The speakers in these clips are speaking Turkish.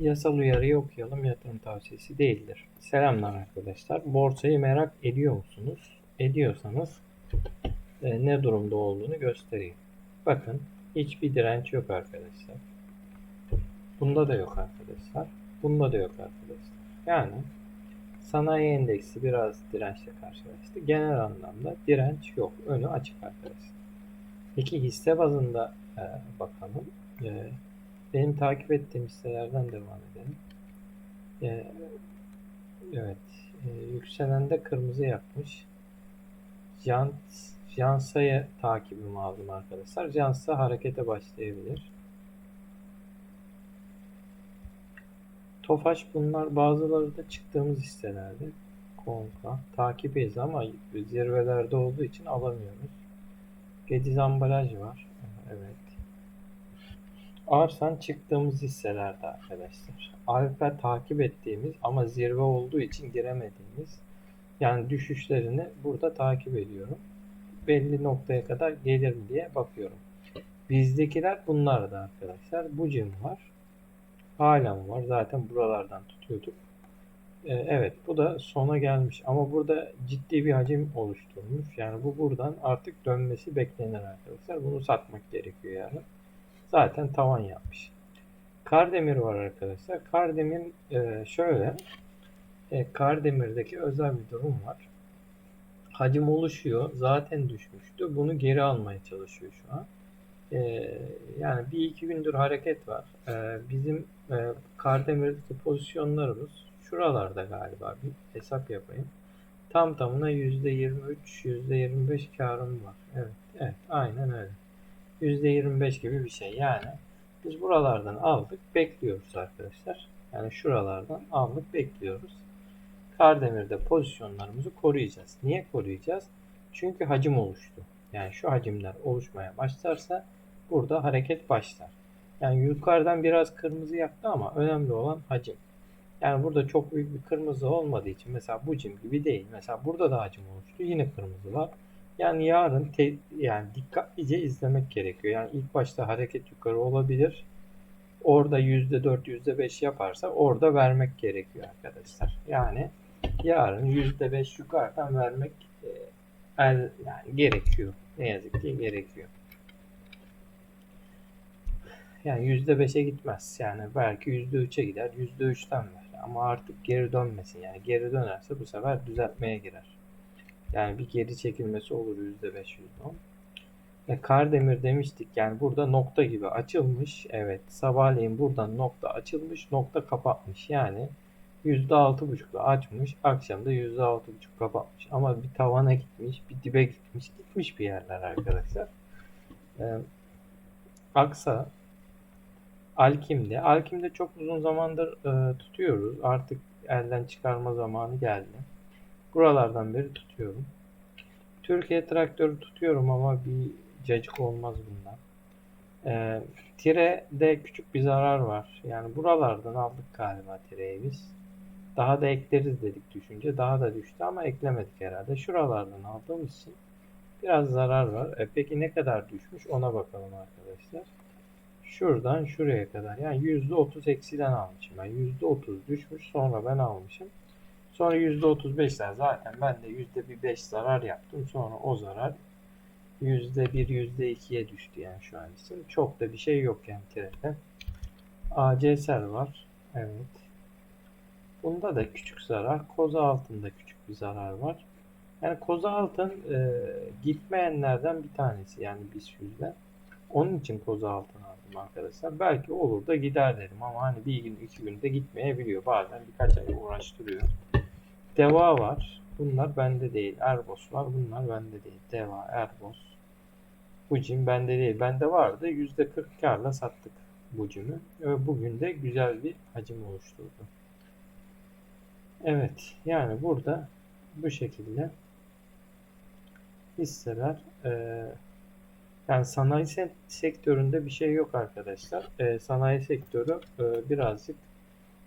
Yasal uyarıyı okuyalım. Yatırım tavsiyesi değildir. Selamlar arkadaşlar. Borsayı merak ediyor musunuz? Ediyorsanız e, ne durumda olduğunu göstereyim. Bakın hiçbir direnç yok arkadaşlar. Bunda da yok arkadaşlar. Bunda da yok arkadaşlar. Yani sanayi endeksi biraz dirençle karşılaştı. Genel anlamda direnç yok. Önü açık arkadaşlar. Peki hisse bazında e, bakalım. E, benim takip ettiğim hisselerden devam edelim. E, evet. E, yükselende kırmızı yapmış. Jant, Jansa'ya takibimi aldım arkadaşlar. Jansa harekete başlayabilir. Tofaş bunlar bazıları da çıktığımız hisselerdi. Konka. Ediyoruz ama zirvelerde olduğu için alamıyoruz. Gediz ambalaj var. Evet. Arsan çıktığımız hisselerde arkadaşlar. Alfa takip ettiğimiz ama zirve olduğu için giremediğimiz yani düşüşlerini burada takip ediyorum. Belli noktaya kadar gelir mi diye bakıyorum. Bizdekiler bunlar da arkadaşlar. Bucim var. Halen var. Zaten buralardan tutuyorduk. Ee, evet bu da sona gelmiş ama burada ciddi bir hacim oluşturmuş. Yani bu buradan artık dönmesi beklenir arkadaşlar. Bunu satmak gerekiyor yani. Zaten tavan yapmış. Kardemir var arkadaşlar. Kardemir e, şöyle. E, Kardemir'deki özel bir durum var. Hacim oluşuyor. Zaten düşmüştü. Bunu geri almaya çalışıyor şu an. E, yani bir iki gündür hareket var. Bizim Kardemir'deki pozisyonlarımız şuralarda galiba. Bir hesap yapayım. Tam tamına %23, %25 karım var. Evet, evet aynen öyle. %25 gibi bir şey. Yani biz buralardan aldık, bekliyoruz arkadaşlar. Yani şuralardan aldık, bekliyoruz. Kardemir'de pozisyonlarımızı koruyacağız. Niye koruyacağız? Çünkü hacim oluştu. Yani şu hacimler oluşmaya başlarsa burada hareket başlar. Yani yukarıdan biraz kırmızı yaktı ama önemli olan hacim. Yani burada çok büyük bir kırmızı olmadığı için mesela bu cim gibi değil. Mesela burada da hacim oluştu. Yine kırmızı var. Yani yarın te, yani dikkatlice izlemek gerekiyor. Yani ilk başta hareket yukarı olabilir. Orada %4, %5 yaparsa orada vermek gerekiyor arkadaşlar. Yani yarın %5 yukarıdan vermek e, el, yani gerekiyor. Ne yazık ki gerekiyor. Yani %5'e gitmez. Yani belki %3'e gider. %3'ten ver. Ama artık geri dönmesin. Yani geri dönerse bu sefer düzeltmeye girer. Yani bir geri çekilmesi olur %5 %10. E, Kardemir demiştik yani burada nokta gibi açılmış. Evet sabahleyin buradan nokta açılmış nokta kapatmış. Yani %6.5'la açmış. Akşam da %6.5 kapatmış. Ama bir tavana gitmiş bir dibe gitmiş. Gitmiş bir yerler arkadaşlar. E, Aksa Alkim'de. Alkim'de çok uzun zamandır e, tutuyoruz. Artık elden çıkarma zamanı geldi. Buralardan beri tutuyorum. Türkiye traktörü tutuyorum ama bir cacık olmaz bundan. E, tire'de küçük bir zarar var. Yani buralardan aldık galiba tireyi biz. Daha da ekleriz dedik düşünce. Daha da düştü ama eklemedik herhalde. Şuralardan aldığımız için biraz zarar var. E, peki ne kadar düşmüş ona bakalım arkadaşlar. Şuradan şuraya kadar. Yani %30 eksiden almışım. Ben %30 düşmüş sonra ben almışım. Sonra %35'ler zaten ben de %5 zarar yaptım. Sonra o zarar %1 %2'ye düştü yani şu an için. Çok da bir şey yok yani trende. ACSL var. Evet. Bunda da küçük zarar. Koza altında küçük bir zarar var. Yani koza altın e, gitmeyenlerden bir tanesi yani biz yüzden. Onun için koza altın aldım arkadaşlar. Belki olur da gider dedim ama hani bir gün iki günde gitmeyebiliyor. Bazen birkaç ay uğraştırıyor. Deva var. Bunlar bende değil. Erbos var. Bunlar bende değil. Deva, Erbos. Bucim bende değil. Bende vardı. %40 karla sattık bucimi. Bugün de güzel bir hacim oluşturdu. Evet. Yani burada bu şekilde hisseler e, yani sanayi sektöründe bir şey yok arkadaşlar. E, sanayi sektörü e, birazcık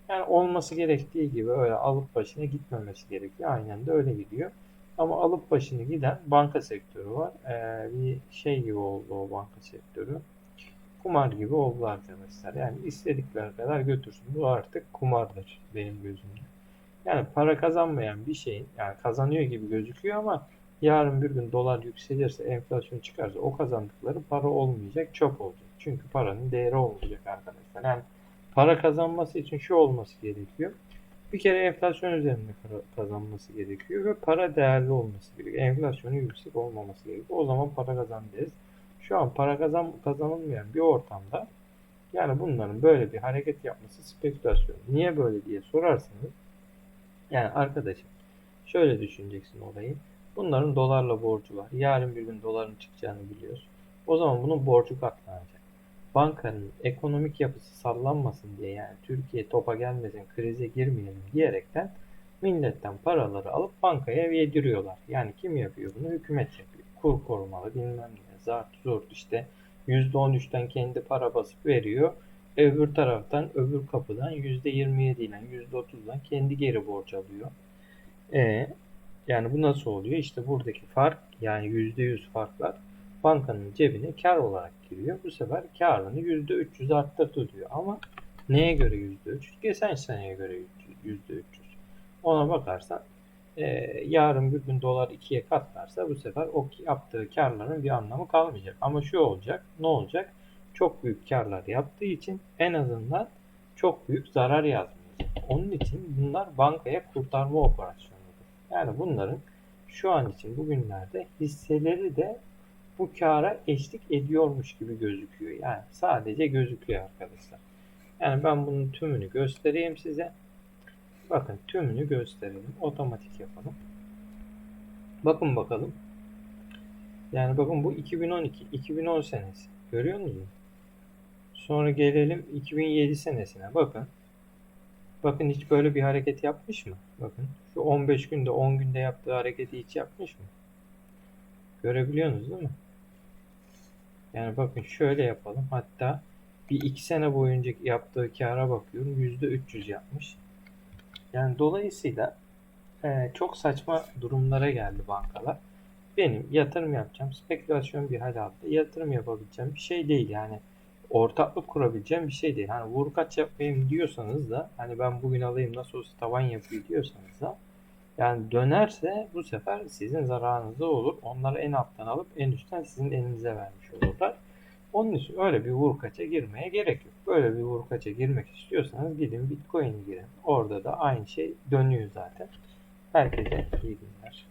yani olması gerektiği gibi öyle alıp başına gitmemesi gerekiyor. Aynen de öyle gidiyor. Ama alıp başını giden banka sektörü var. Ee, bir şey gibi oldu o banka sektörü. kumar gibi oldu arkadaşlar. Yani istedikleri kadar götürsün. Bu artık kumardır benim gözümde. Yani para kazanmayan bir şeyin yani kazanıyor gibi gözüküyor ama yarın bir gün dolar yükselirse, enflasyon çıkarsa o kazandıkları para olmayacak, çöp olacak. Çünkü paranın değeri olmayacak arkadaşlar. Yani para kazanması için şu olması gerekiyor. Bir kere enflasyon üzerinde kazanması gerekiyor ve para değerli olması gerekiyor. Enflasyonun yüksek olmaması gerekiyor. O zaman para kazanacağız. Şu an para kazan kazanılmayan bir ortamda yani bunların böyle bir hareket yapması spekülasyon. Niye böyle diye sorarsanız yani arkadaşım şöyle düşüneceksin olayı. Bunların dolarla borcu var. Yarın bir gün doların çıkacağını biliyoruz. O zaman bunun borcu katlanacak. Bankanın ekonomik yapısı sallanmasın diye yani Türkiye topa gelmesin, krize girmeyelim diyerekten milletten paraları alıp bankaya yediriyorlar. Yani kim yapıyor bunu? Hükümet yapıyor. Kur korumalı bilmem ne. Zart zurt işte %13'ten kendi para basıp veriyor. Öbür taraftan öbür kapıdan %27 ile %30'dan kendi geri borç alıyor. E yani bu nasıl oluyor? İşte buradaki fark yani %100 farklar bankanın cebine kar olarak giriyor. Bu sefer karını %300 arttırdı diyor. Ama neye göre %300? Geçen seneye göre %300. Ona bakarsan e, yarın bir gün dolar ikiye katlarsa bu sefer o yaptığı karların bir anlamı kalmayacak. Ama şu olacak, ne olacak? Çok büyük karlar yaptığı için en azından çok büyük zarar yazmayacak. Onun için bunlar bankaya kurtarma operasyonudur. Yani bunların şu an için bugünlerde hisseleri de bu kâra eşlik ediyormuş gibi gözüküyor. Yani sadece gözüküyor arkadaşlar. Yani ben bunun tümünü göstereyim size. Bakın tümünü gösterelim. Otomatik yapalım. Bakın bakalım. Yani bakın bu 2012, 2010 senesi. Görüyor musunuz? Sonra gelelim 2007 senesine. Bakın. Bakın hiç böyle bir hareket yapmış mı? Bakın. Şu 15 günde 10 günde yaptığı hareketi hiç yapmış mı? Görebiliyorsunuz değil mi? Yani bakın şöyle yapalım. Hatta bir iki sene boyunca yaptığı kâra bakıyorum. %300 yapmış. Yani dolayısıyla e, çok saçma durumlara geldi bankalar. Benim yatırım yapacağım. Spekülasyon bir hal aldı. Yatırım yapabileceğim bir şey değil. Yani ortaklık kurabileceğim bir şey değil. Hani vur kaç yapmayayım diyorsanız da hani ben bugün alayım nasıl olsa tavan yapıyor diyorsanız da yani dönerse bu sefer sizin zararınıza olur. Onları en alttan alıp en üstten sizin elinize vermiş olurlar. Onun için öyle bir vurkaça girmeye gerek yok. Böyle bir vurkaça girmek istiyorsanız gidin Bitcoin'e girin. Orada da aynı şey dönüyor zaten. Herkese iyi günler.